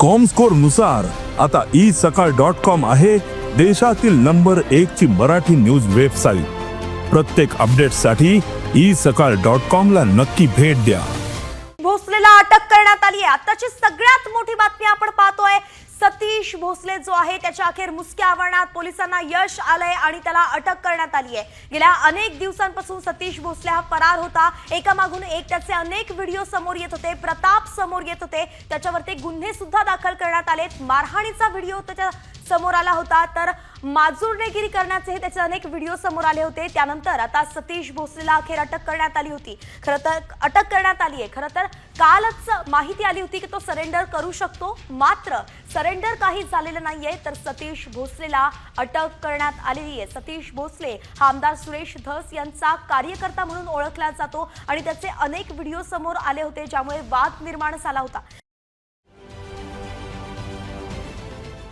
कॉमस्कोरनुसार आता ई सकाळ dot com आहे देशातील नंबर एक ची मराठी न्यूज वेबसाईट प्रत्येक अपडेटसाठी ई सकाळ डॉट कॉम ला नक्की भेट द्या. भोसलेला अटक करण्यात आली आहे. आताची सगळ्यात मोठी बातमी आपण पाहतोय. सतीश भोसले जो आहे त्याच्या अखेर मुसक्या आवरणात पोलिसांना यश आलंय आणि त्याला अटक करण्यात आली आहे. गेल्या अनेक दिवसांपासून सतीश भोसले हा फरार होता. एकामागून एक त्याचे अनेक व्हिडिओ समोर येत होते. प्रताप समोर येत होते. त्याच्यावरती गुन्हे सुद्धा दाखल करण्यात आलेत. मारहाणीचा व्हिडिओ त्याच्यासमोर आला होता. तर माजुरनेगिरी करण्याचे हे त्याचे अनेक व्हिडिओ समोर आले होते. त्यानंतर आता सतीश भोसलेला अखेर अटक करण्यात आली होती. खरं तर अटक करण्यात आली आहे. खरं तर कालच माहिती आली होती की तो सरेंडर करू शकतो. मात्र सरेंडर काही झालेलं नाहीये तर सतीश भोसलेला अटक करण्यात आलेली आहे. सतीश भोसले हा आमदार सुरेश धस यांचा कार्यकर्ता म्हणून ओळखला जातो आणि त्याचे अनेक व्हिडिओ समोर आले होते ज्यामुळे वाद निर्माण झाला होता.